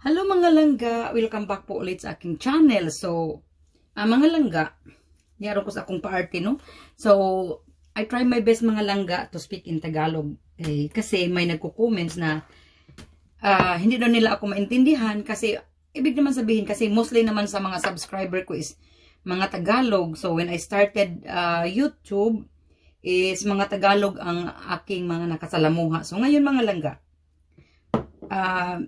Hello mga langga, welcome back po ulit sa aking channel. So, ah, mga langga, niyaroon ko sa akong party, no? So, I try my best mga langga to speak in Tagalog. Eh, kasi may nagko-comments na ah, hindi daw nila ako maintindihan kasi ibig naman sabihin kasi mostly naman sa mga subscriber ko is mga Tagalog. So, when I started ah, YouTube, is mga Tagalog ang aking mga nakasalamuha. So, ngayon mga langga, ah,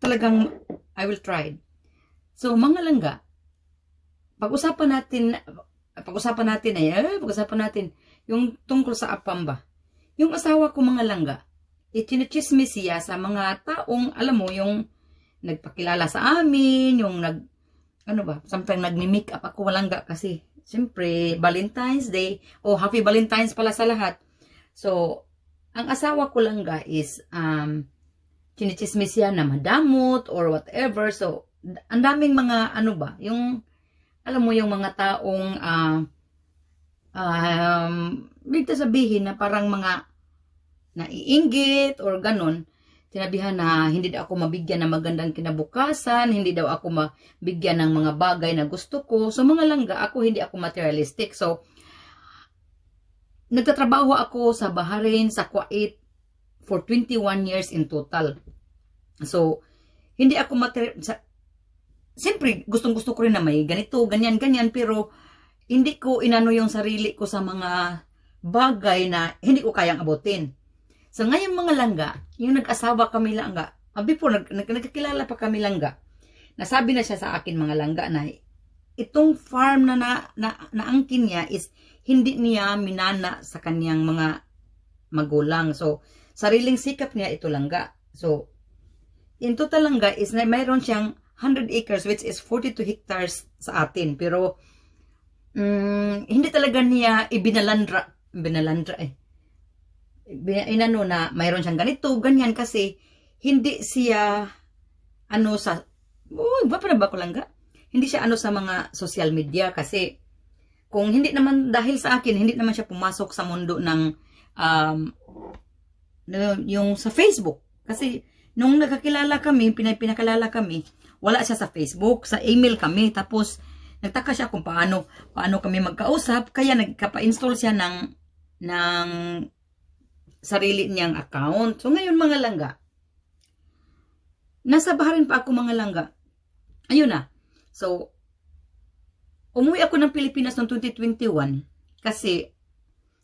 talagang I will try. So, mga langga, pag-usapan natin, pag-usapan natin ay, eh, pag-usapan natin, yung tungkol sa apam ba? Yung asawa ko mga langga, itinachismis siya sa mga taong, alam mo, yung nagpakilala sa amin, yung nag, ano ba, sometimes nag-make up ako malangga kasi, siyempre, Valentine's Day, o Happy Valentine's pala sa lahat. So, ang asawa ko langga is, um, chinichismis siya na madamot or whatever. So, ang daming mga ano ba, yung alam mo yung mga taong ah um, bigta sabihin na parang mga naiinggit or ganon, sinabihan na hindi daw ako mabigyan ng magandang kinabukasan, hindi daw ako mabigyan ng mga bagay na gusto ko. So, mga langga, ako hindi ako materialistic. So, nagtatrabaho ako sa Bahrain, sa Kuwait, for 21 years in total. So, hindi ako materi- sa, Siyempre, gustong-gusto ko rin na may ganito, ganyan, ganyan, pero hindi ko inano yung sarili ko sa mga bagay na hindi ko kayang abutin. So, ngayon mga langga, yung nag-asawa kami langga, ah, before, nag, nag, nagkakilala pa kami langga, nasabi na siya sa akin mga langga na itong farm na, na, na naangkin niya is hindi niya minana sa kanyang mga magulang. So, sariling sikap niya ito langga. So, in total langga is na mayroon siyang 100 acres which is 42 hectares sa atin. Pero, mm, hindi talaga niya ibinalandra. Binalandra eh. Inano na mayroon siyang ganito, ganyan kasi hindi siya ano sa Uy, ba pa na ba ko langga? Hindi siya ano sa mga social media kasi kung hindi naman dahil sa akin, hindi naman siya pumasok sa mundo ng um, yung sa Facebook. Kasi nung nagkakilala kami, pinakalala kami, wala siya sa Facebook, sa email kami. Tapos nagtaka siya kung paano paano kami magkausap, kaya nagkapa-install siya ng ng sarili niyang account. So ngayon mga langga, nasa Bahrain pa ako mga langga. Ayun na. So, umuwi ako ng Pilipinas noong 2021 kasi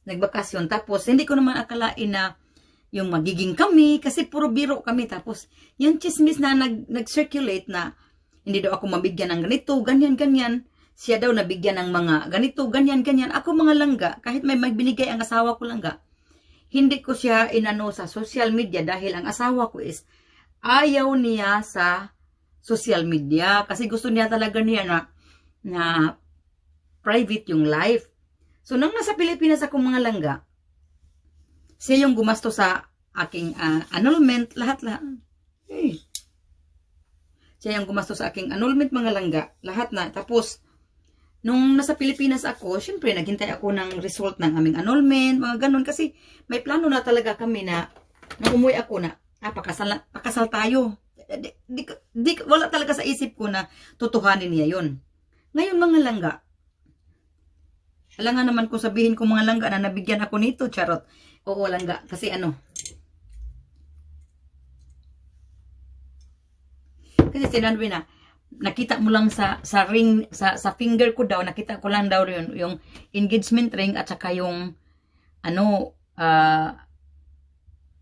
nagbakasyon. Tapos, hindi ko naman akalain na yung magiging kami kasi puro biro kami. Tapos, yung chismis na nag, nag-circulate na hindi daw ako mabigyan ng ganito, ganyan, ganyan. Siya daw nabigyan ng mga ganito, ganyan, ganyan. Ako mga langga, kahit may magbinigay ang asawa ko langga, hindi ko siya inano sa social media dahil ang asawa ko is ayaw niya sa social media kasi gusto niya talaga niya na na private yung life. So, nang nasa Pilipinas ako mga langga, siya yung gumasto sa aking ah, annulment, lahat-lahat. Hey. Siya yung gumasto sa aking annulment mga langga, lahat na. Tapos, nung nasa Pilipinas ako, syempre, naghintay ako ng result ng aming annulment, mga ganun. Kasi, may plano na talaga kami na, nung umuwi ako na, ah, pakasal, na- pakasal tayo. Di, di, di, wala talaga sa isip ko na tutuhanin niya yun. Ngayon mga langga, alam nga naman kung sabihin ko mga langga na nabigyan ako nito, charot. Oo, langga. Kasi ano, kasi sinabi na, nakita mo lang sa sa ring sa sa finger ko daw nakita ko lang daw yun yung engagement ring at saka yung ano ah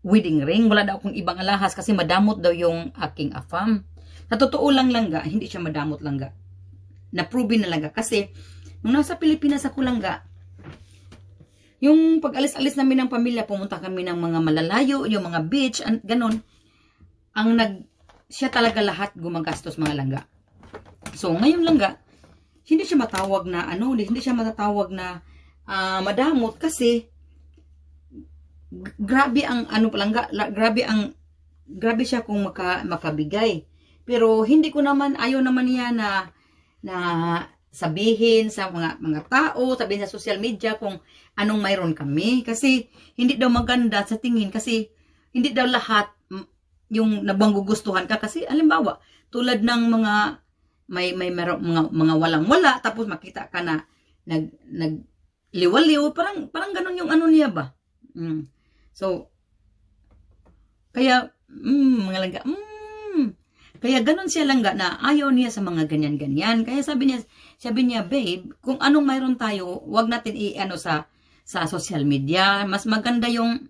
wedding ring. Wala daw akong ibang alahas kasi madamot daw yung aking afam. Sa totoo lang langga hindi siya madamot langga na-prove na langga kasi nung nasa Pilipinas ako langga yung pag-alis-alis namin ng pamilya pumunta kami ng mga malalayo yung mga beach and ganon ang nag siya talaga lahat gumagastos mga langga So, ngayon lang ga, hindi siya matawag na ano, hindi siya matatawag na ah, madamot kasi grabe ang ano palangga, la, grabe ang grabe siya kung maka, makabigay. Pero hindi ko naman ayaw naman niya na na sabihin sa mga mga tao, sabihin sa social media kung anong mayroon kami. Kasi hindi daw maganda sa tingin kasi hindi daw lahat mm, yung nabanggugustuhan ka. Kasi alimbawa tulad ng mga may may meron mga mga walang wala tapos makita ka na nag nag liwaliw parang parang ganun yung ano niya ba? Mm. so kaya mm, mga langga mm, kaya ganun siya langga na ayaw niya sa mga ganyan ganyan kaya sabi niya sabi niya babe kung anong mayroon tayo wag natin i-ano sa sa social media mas maganda yung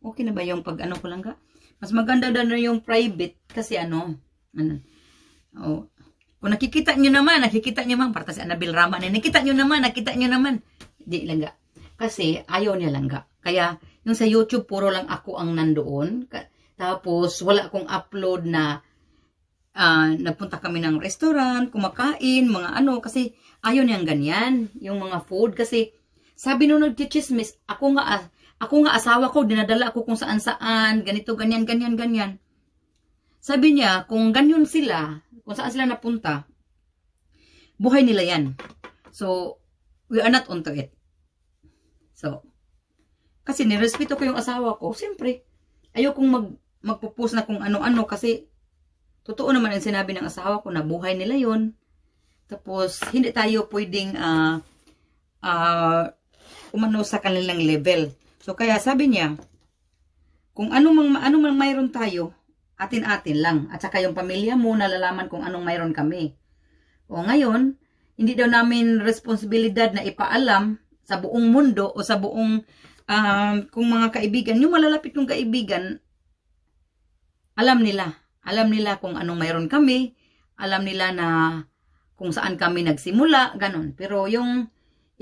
okay na ba yung pag ano ko lang ka mas maganda na yung private kasi ano ano oh kung nakikita nyo naman, nakikita nyo naman, para sa Annabel Rama na, nakikita nyo naman, nakikita nyo naman. Di langga. Kasi ayaw niya langga. Kaya yung sa YouTube, puro lang ako ang nandoon. Tapos wala akong upload na ah, nagpunta kami ng restaurant, kumakain, mga ano. Kasi ayaw niyang ganyan, yung mga food. Kasi sabi nung nagchichismis, ako nga, ah, ako nga asawa ko, dinadala ako kung saan saan, ganito, ganyan, ganyan, ganyan. Sabi niya, kung ganyan sila, kung saan sila napunta, buhay nila yan. So, we are not onto it. So, kasi nirespeto ko yung asawa ko, siyempre, ayokong mag, magpo-post na kung ano-ano kasi totoo naman ang sinabi ng asawa ko na buhay nila yon Tapos, hindi tayo pwedeng ah ah, umano sa kanilang level. So, kaya sabi niya, kung ano mang, ano mang mayroon tayo, atin-atin lang. At saka yung pamilya mo, nalalaman kung anong mayroon kami. O ngayon, hindi daw namin responsibilidad na ipaalam sa buong mundo o sa buong um, kung mga kaibigan, yung malalapit kong kaibigan, alam nila. Alam nila kung anong mayroon kami. Alam nila na kung saan kami nagsimula, ganon. Pero yung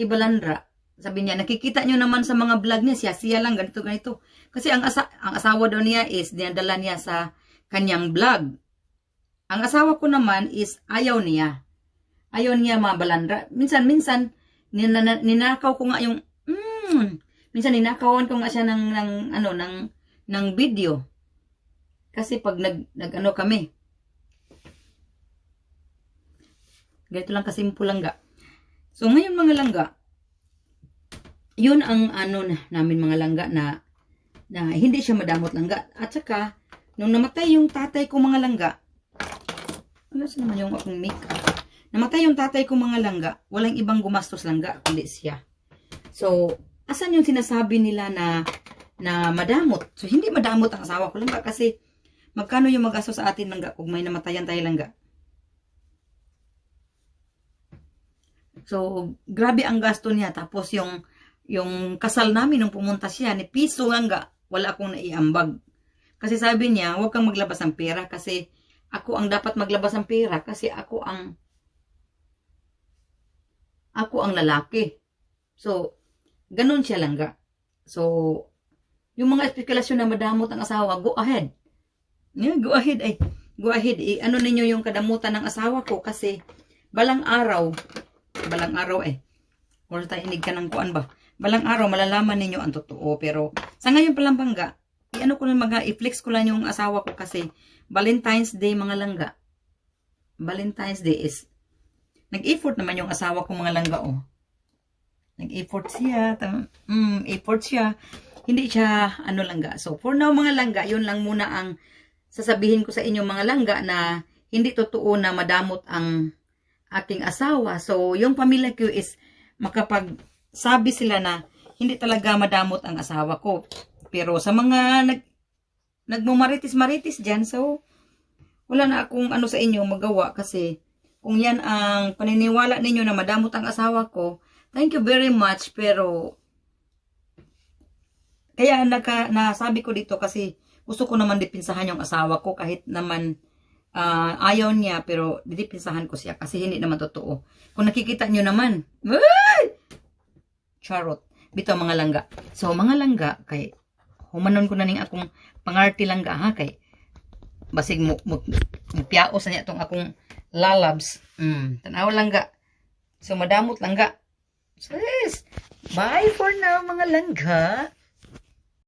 ibalandra, sabi niya, nakikita nyo naman sa mga vlog niya, siya, siya lang, ganito, ganito. Kasi ang, asa ang asawa daw niya is, dinadala niya sa kanyang vlog. Ang asawa ko naman is ayaw niya. Ayaw niya mga balandra. Minsan, minsan, nina- ninakaw ko nga yung, mm, minsan ninakawan ko nga siya ng, ng ano, ng, ng video. Kasi pag nag, nag ano kami, ganito lang kasimple langga. So, ngayon mga langga, yun ang ano na, namin mga langga na, na hindi siya madamot langga. At saka, Nung namatay yung tatay ko mga langga, ano sa naman yung akong makeup? Namatay yung tatay ko mga langga, walang ibang gumastos langga, kundi siya. So, asan yung sinasabi nila na na madamot? So, hindi madamot ang asawa ko langga kasi magkano yung magastos sa atin langga kung may namatayan tayo langga? So, grabe ang gasto niya. Tapos yung yung kasal namin nung pumunta siya, ni piso langga, wala akong naiambag. Kasi sabi niya, huwag kang maglabas ng pera kasi ako ang dapat maglabas ng pera kasi ako ang ako ang lalaki. So, ganun siya lang ga. So, yung mga espekulasyon na madamot ang asawa, go ahead. Yeah, go ahead ay. Go ahead. I, ano ninyo yung kadamutan ng asawa ko kasi balang araw, balang araw eh. Kung tayo inig ka ng kuan ba? Balang araw, malalaman ninyo ang totoo. Pero, sa ngayon palang bangga, i-ano ko lang mga, i-flex ko lang yung asawa ko kasi Valentine's Day mga langga. Valentine's Day is, nag-effort naman yung asawa ko mga langga oh. Nag-effort siya, mm, effort siya. Hindi siya, ano langga. So, for now mga langga, yun lang muna ang sasabihin ko sa inyo mga langga na hindi totoo na madamot ang aking asawa. So, yung pamilya ko is makapagsabi sila na hindi talaga madamot ang asawa ko. Pero sa mga nag nagmumaritis-maritis dyan, so wala na akong ano sa inyo magawa kasi kung yan ang paniniwala ninyo na madamot ang asawa ko, thank you very much, pero kaya naka, nasabi ko dito kasi gusto ko naman dipinsahan yung asawa ko kahit naman uh, ayaw niya pero didipinsahan ko siya kasi hindi naman totoo. Kung nakikita nyo naman, ay! charot, bitaw mga langga. So mga langga, kay humanon ko na ning akong pangarti lang ga ha kay basig mo mo, mo sa niya tong akong lalabs mm tanaw lang ga so madamot lang ga so yes bye for now mga langga